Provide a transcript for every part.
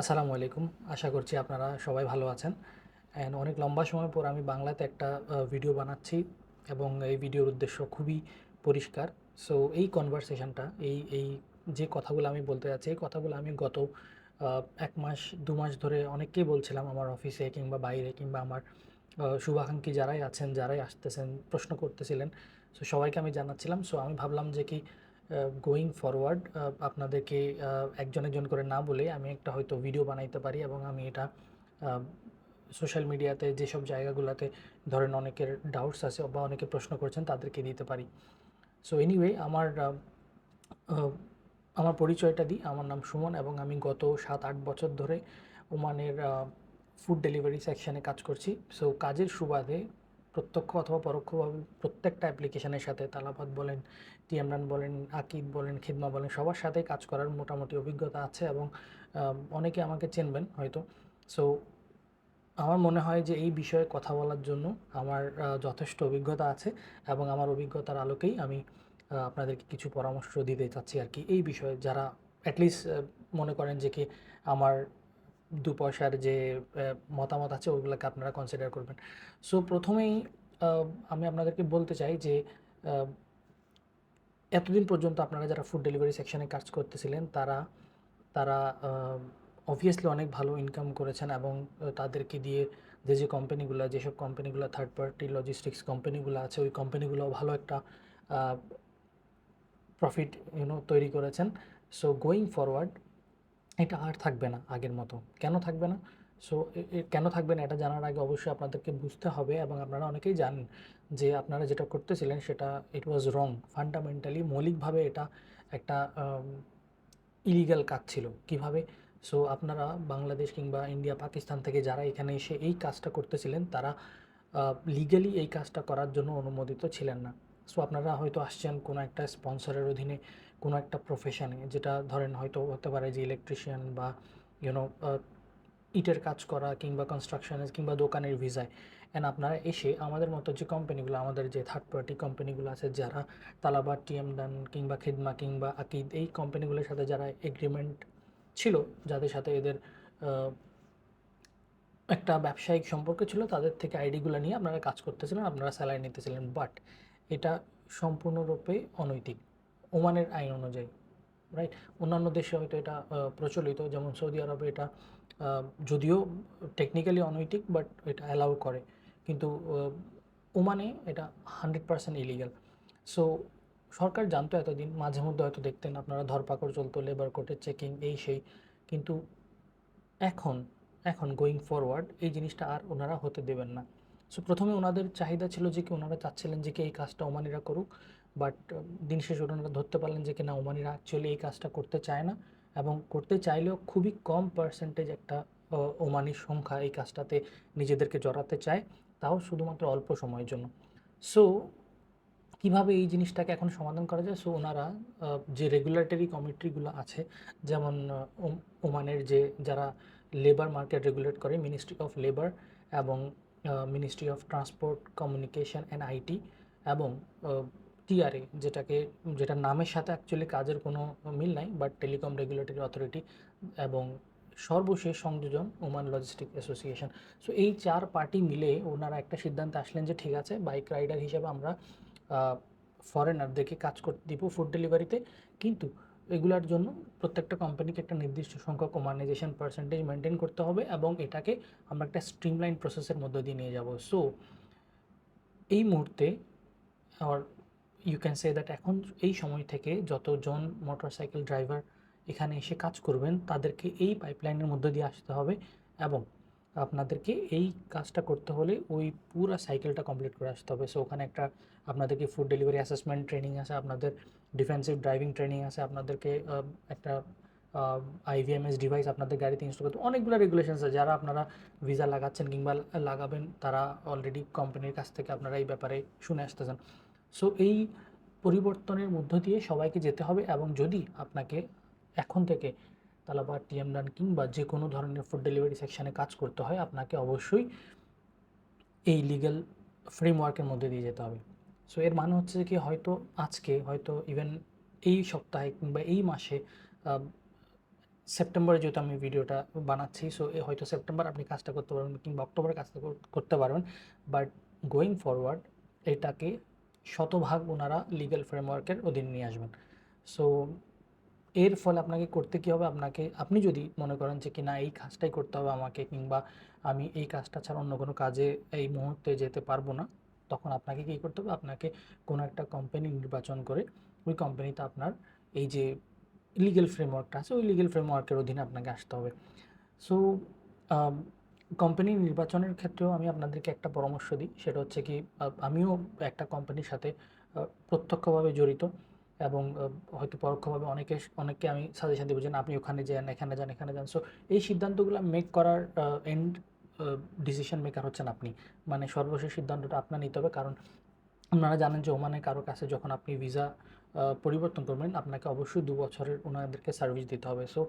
আসসালামু আলাইকুম। আশা করছি আপনারা সবাই ভালো আছেন। অ্যান্ড অনেক লম্বা সময় পর আমি বাংলাতে একটা ভিডিও বানাচ্ছি এবং এই ভিডিওর উদ্দেশ্য খুবই পরিষ্কার। সো এই কনভারসেশনটা এই এই যে কথাগুলো আমি বলতে যাচ্ছি, এই কথাগুলো আমি গত এক মাস, দু মাস ধরে অনেককেই বলছিলাম আমার অফিসে কিংবা বাইরে কিংবা আমার শুভাকাঙ্ক্ষী যারাই আছেন, যারাই আসতেছেন, প্রশ্ন করতেছিলেন। সো সবাইকে আমি জানাচ্ছিলাম। সো আমি ভাবলাম যে কি গোয়িং ফরওয়ার্ড আপনাদেরকে একজন একজন করে না বলে আমি একটা হয়তো ভিডিও বানাইতে পারি এবং আমি এটা সোশ্যাল মিডিয়াতে যেসব জায়গাগুলোতে ধরেন অনেকের ডাউটস আছে বা অনেকে প্রশ্ন করছেন তাদেরকে দিতে পারি। সো এনিওয়ে আমার আমার পরিচয়টা দিই। আমার নাম সুমন এবং আমি গত সাত আট বছর ধরে ওমানের ফুড ডেলিভারি সেকশানে কাজ করছি। সো কাজের সুবাদে প্রত্যক্ষ অথবা পরোক্ষভাবে প্রত্যেকটা অ্যাপ্লিকেশনের সাথে তালাবাদ বলেন টিএমরান বলেন, আকিব বলেন, খিদমা বলেন, সবার সাথে কাজ করার মোটামুটি অভিজ্ঞতা আছে এবং অনেকে আমাকে চিনবেন হয়তো। সো আমার মনে হয় যে এই বিষয়ে কথা বলার জন্য আমার যথেষ্ট অভিজ্ঞতা আছে এবং আমার অভিজ্ঞতার আলোকেই আমি আপনাদেরকে কিছু পরামর্শ দিতে চাচ্ছি আর কি। এই বিষয়ে যারা অ্যাটলিস্ট মনে করেন যে কি আমার দু পয়সার যে মতামত আছে ওইগুলোকে আপনারা কনসিডার করবেন। সো প্রথমেই আমি আপনাদেরকে বলতে চাই যে এতদিন পর্যন্ত আপনারা যারা ফুড ডেলিভারি সেকশনে কাজ করতেছিলেন, তারা তারা অবভিয়াসলি অনেক ভালো ইনকাম করেছেন এবং তাদেরকে দিয়ে যে যে কোম্পানিগুলো যেসব কোম্পানিগুলো থার্ড পার্টি লজিস্টিক্স কোম্পানিগুলো আছে, ওই কোম্পানিগুলো ভালো একটা প্রফিট ইউনো তৈরি করেছেন। সো গোয়িং ফরওয়ার্ড এটা আর থাকবে না আগের মতো। কেন থাকবে না? সো কেন থাকবে না এটা জানার আগে অবশ্যই আপনাদেরকে বুঝতে হবে এবং আপনারা অনেকেই জানেন যে আপনারা যেটা করতেছিলেন সেটা ইট ওয়াজ রং ফান্ডামেন্টালি মৌলিকভাবে এটা একটা ইলিগাল কাজ ছিল। কীভাবে? সো আপনারা বাংলাদেশ কিংবা ইন্ডিয়া, পাকিস্তান থেকে যারা এখানে এসে এই কাজটা করতেছিলেন, তারা লিগালি এই কাজটা করার জন্য অনুমোদিত ছিলেন না। সো আপনারা হয়তো আসছেন কোনো একটা স্পন্সরের অধীনে। কোনো একটা প্রফেশনে যেটা ধরেন হয়তো হতে পারে যে ইলেকট্রিশিয়ান বা ইউনো ইটের কাজ করা কিংবা কনস্ট্রাকশনের কিংবা দোকানের ভিসায় অ্যান্ড আপনারা এসে আমাদের মতো যে কোম্পানিগুলো আমাদের যে থার্ড পার্টি কোম্পানিগুলো আছে, যারা তালাবাদ টিএম ডান কিংবা খিদমা কিংবা আকিদ, এই কোম্পানিগুলোর সাথে যারা এগ্রিমেন্ট ছিল, যাদের সাথে এদের একটা ব্যবসায়িক সম্পর্ক ছিল, তাদের থেকে আইডিগুলো নিয়ে আপনারা কাজ করতেছিলেন, আপনারা স্যালারি নিতেছিলেন। বাট এটা সম্পূর্ণরূপে অনৈতিক। ওমানের আইন অনুযায়ী রাইট অন্যান্য দেশে হয়তো এটা প্রচলিত, যেমন সৌদি আরবে এটা যদিও টেকনিক্যালি অনৈতিক বাট এটা অ্যালাউ করে। কিন্তু ওমানে এটা হান্ড্রেড পার্সেন্ট ইলিগাল সো সরকার জানতো এতদিন, মাঝে মধ্যে হয়তো দেখতেন আপনারা, ধরপাকড় চলতো লেবার কোর্টের চেকিং এই সেই। কিন্তু এখন এখন গোয়িং ফরওয়ার্ড এই জিনিসটা আর ওনারা হতে দেবেন না। সো প্রথমে ওনাদের চাহিদা ছিল যে কি ওনারা চাচ্ছিলেন যে কি এই কাজটা ওমানিরা করুক বাট দিন শেষে ওনারা ধরতে পারলেন যে কি না, ওমানিরা অ্যাকচুয়ালি এই কাজটা করতে চায় না এবং করতে চাইলেও খুবই কম পার্সেন্টেজ একটা ওমানির সংখ্যা এই কাজটাতে নিজেদেরকে জড়াতে চায়, তাও শুধুমাত্র অল্প সময়ের জন্য। সো কীভাবে এই জিনিসটাকে এখন সমাধান করা যায়? সো ওনারা যে রেগুলেটরি কমিটিগুলো আছে, যেমন ওম- ওমানের যে যারা লেবার মার্কেট রেগুলেট করে মিনিস্ট্রি অফ লেবার এবং ministry of transport communication and IT এবং টিআরএ যেটাকে যেটা নামের সাথে অ্যাকচুয়ালি কাজের কোনো মিল নাই বাট টেলিকম রেগুলেটরি অথরিটি এবং সর্বশেষ সংযোজন ওমান লজিস্টিক অ্যাসোসিয়েশন সো এই চার পার্টি মিলে ওনারা একটা সিদ্ধান্তে আসলেন যে, ঠিক আছে বাইক রাইডার হিসেবে আমরা ফরেনারদেরকে কাজ করতে দিব ফুড ডেলিভারিতে কিন্তু এগুলার জন্য প্রত্যেকটা কোম্পানিকে একটা নির্দিষ্ট সংখ্যক ওমানাইজেশন পার্সেন্টেজ মেনটেন করতে হবে এবং এটাকে আমরা একটা স্ট্রিমলাইন প্রসেসের মধ্যে দিয়ে নিয়ে যাব। সো এই মুহূর্তে আর ইউ ক্যান সে দ্যাট এখন এই সময় থেকে যতজন মোটরসাইকেল ড্রাইভার এখানে এসে কাজ করবেন, তাদেরকে এই পাইপলাইনের মধ্যে দিয়ে আসতে হবে এবং আপনাদেরকে এই কাজটা করতে হলে ওই পুরো সাইকেলটা কমপ্লিট করে আসতে হবে। সো ওখানে একটা আপনাদেরকে ফুড ডেলিভারি অ্যাসেসমেন্ট ট্রেনিং আছে, আপনাদের ডিফেন্সিভ ড্রাইভিং ট্রেনিং আছে আপনাদেরকে একটা আইভিএমএস ডিভাইস আপনাদের গাড়িতে ইনস্টল করতে, অনেকগুলো রেগুলেশনস আছে। যারা আপনারা ভিসা লাগাচ্ছেন কিংবা লাগাবেন, তারা অলরেডি কোম্পানির কাছ থেকে আপনারা এই ব্যাপারে শুনে আসতেছেন। সো এই পরিবর্তনের মধ্য দিয়ে সবাইকে যেতে হবে এবং যদি আপনাকে এখন থেকে তালাবাদ টিএম ডান কিংবা যে কোনো ধরনের ফুড ডেলিভারি সেকশানে কাজ করতে হয়, আপনাকে অবশ্যই এই লিগ্যাল ফ্রেমওয়ার্কের মধ্যে দিয়ে যেতে হবে। সো এর মানে হচ্ছে কি হয়তো আজকে, হয়তো ইভেন এই সপ্তাহে কিংবা এই মাসে সেপ্টেম্বরে যেহেতু আমি ভিডিওটা বানাচ্ছি সো হয়তো সেপ্টেম্বর আপনি কাজটা করতে পারবেন কিংবা অক্টোবরে কাজটা করতে পারবেন। বাট গোয়িং ফরওয়ার্ড এটাকে শতভাগ ওনারা লিগ্যাল ফ্রেমওয়ার্কের অধীনে নিয়ে আসবেন। সো এর ফলে আপনাকে করতে কী হবে? আপনাকে, আপনি যদি মনে করেন যে কি না এই কাজটাই করতে হবে আমাকে, কিংবা, আমি এই কাজটা ছাড়া অন্য কোনো কাজে এই মুহূর্তে যেতে পারব না তখন আপনাকে কী করতে হবে? আপনাকে কোনো একটা কোম্পানি নির্বাচন করে ওই কোম্পানিতে আপনার এই যে লিগেল ফ্রেমওয়ার্কটা আছে, ওই লিগেল ফ্রেমওয়ার্কের অধীনে আপনাকে আসতে হবে। সো কোম্পানি নির্বাচনের ক্ষেত্রেও আমি আপনাদেরকে একটা পরামর্শ দিই। সেটা হচ্ছে কি আমিও একটা কোম্পানির সাথে প্রত্যক্ষভাবে জড়িত এবং হয়তো পরোক্ষভাবে অনেকে, অনেককে আমি সাজেশন দেবো যে আপনি ওখানে যান, এখানে যান এখানে যান। সো এই সিদ্ধান্তগুলো মেক করার এন্ড ডিসিশন মেকার হচ্ছেন আপনি। মানে সর্বশেষ সিদ্ধান্তটা আপনার নিতে হবে, কারণ আপনারা জানেন যে ওমানে কারও কাছে যখন আপনি ভিসা পরিবর্তন করবেন, আপনাকে অবশ্যই দু বছরের ওনাদেরকে সার্ভিস দিতে হবে। সো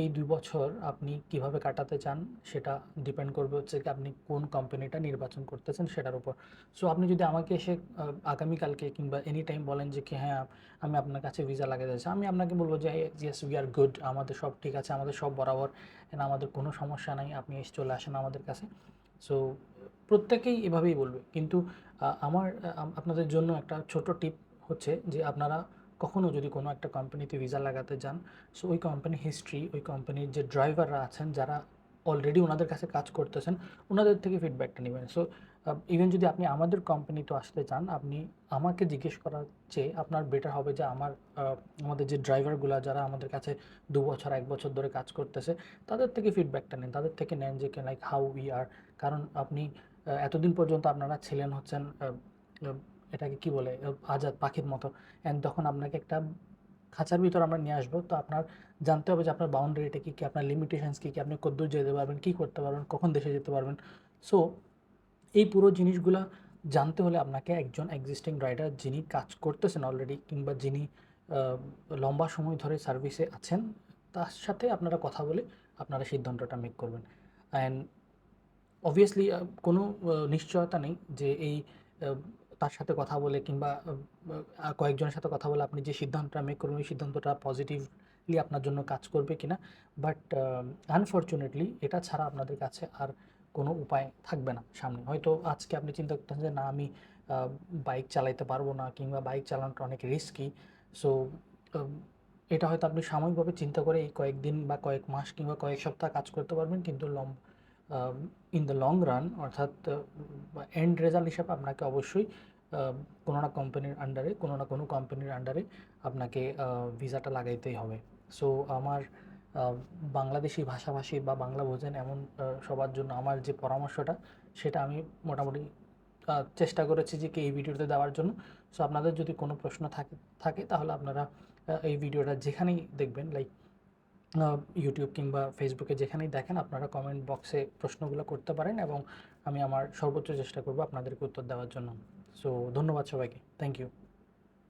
এই দুই বছর আপনি কীভাবে কাটাতে চান সেটা ডিপেন্ড করবে হচ্ছে কি আপনি কোন কোম্পানিটা নির্বাচন করতেছেন সেটার উপর। সো আপনি যদি আমাকে এসে আগামীকালকে কিংবা এনি টাইম বলেন যে কি হ্যাঁ আমি আপনার কাছে ভিসা লাগাতে চাইছি আমি আপনাকে বলব যে ইয়েস উই আর গুড আমাদের সব ঠিক আছে, আমাদের সব বরাবর আমাদের কোনো সমস্যা নাই, আপনি এসে চলে আসেন আমাদের কাছে। সো প্রত্যেকেই এভাবেই বলবে। কিন্তু আমার আপনাদের জন্য একটা ছোট টিপ হচ্ছে যে আপনারা কখনও যদি কোনো একটা কোম্পানিতে ভিসা লাগাতে যান সো ওই কোম্পানি হিস্ট্রি ওই কোম্পানির যে ড্রাইভাররা আছেন, যারা অলরেডি ওনাদের কাছে কাজ করতেছেন, ওনাদের থেকে ফিডব্যাকটা নেবেন। সো ইভেন যদি আপনি আমাদের কোম্পানিতে আসতে চান, আপনি আমাকে জিজ্ঞেস করার চেয়ে আপনার বেটার হবে যে আমার আমাদের যে ড্রাইভারগুলো যারা আমাদের কাছে দু বছর, এক বছর ধরে কাজ করতেছে, তাদের থেকে ফিডব্যাকটা নেন। তাদের থেকে নেন যে লাইক হাউ উই আর কারণ আপনি এতদিন পর্যন্ত আপনারা ছিলেন হচ্ছেন এটাকে কি বলে আজাদ পাখির মতো। অ্যান্ড তখন আপনাকে একটা খাঁচার ভিতর আমরা নিয়ে আসব। তো আপনার জানতে হবে যে আপনার বাউন্ডারিটা কী কী আপনার লিমিটেশনস কী কী আপনি কদ্দূর যেতে পারবেন, কী করতে পারবেন, কখন দেশে যেতে পারবেন। সো এই পুরো জিনিসগুলা জানতে হলে আপনাকে একজন এক্সিস্টিং রাইডার যিনি কাজ করতেছেন অলরেডি কিংবা যিনি লম্বা সময় ধরে সার্ভিসে আছেন, তার সাথে আপনারা কথা বলে আপনারা সিদ্ধান্তটা মেক করবেন। অ্যান্ড অবভিয়াসলি কোনো নিশ্চয়তা নেই যে এই তার সাথে কথা বলে কিংবা কয়েকজনের সাথে কথা বলে আপনি যে সিদ্ধান্তটা মেক করবেন, ওই সিদ্ধান্তটা পজিটিভলি আপনার জন্য কাজ করবে কিনা। বাট আনফর্চুনেটলি এটা ছাড়া আপনাদের কাছে আর কোনো উপায় থাকবে না সামনে। হয়তো আজকে আপনি চিন্তা করতেছেন যে, না, আমি বাইক চালাইতে পারব না কিংবা বাইক চালানোটা অনেক রিস্কি সো এটা হয়তো আপনি সাময়িকভাবে চিন্তা করে এই কয়েকদিন বা কয়েক মাস কিংবা কয়েক সপ্তাহ কাজ করতে পারবেন, কিন্তু লম ইন দ্য লং রান অর্থাৎ এন্ড রেজাল্ট হিসাবে আপনাকে অবশ্যই কোনো না কোম্পানির আন্ডারে কোনো না কোনো কোম্পানির আন্ডারে আপনাকে ভিসাটা লাগাইতেই হবে। সো আমার বাংলাদেশি ভাষাভাষী বা বাংলা বোঝেন এমন সবার জন্য আমার যে পরামর্শটা, সেটা আমি মোটামুটি চেষ্টা করেছি যে কি এই ভিডিওতে দেওয়ার জন্য। সো আপনাদের যদি কোনো প্রশ্ন থাকে থাকে তাহলে আপনারা এই ভিডিওটা যেখানেই দেখবেন লাইক ইউটিউব কিংবা ফেসবুকে যেখানেই দেখেন, আপনারা কমেন্ট বক্সে প্রশ্নগুলো করতে পারেন এবং আমি আমার সর্বোচ্চ চেষ্টা করব আপনাদেরকে উত্তর দেওয়ার জন্য। সো ধন্যবাদ সবাইকে। Thank you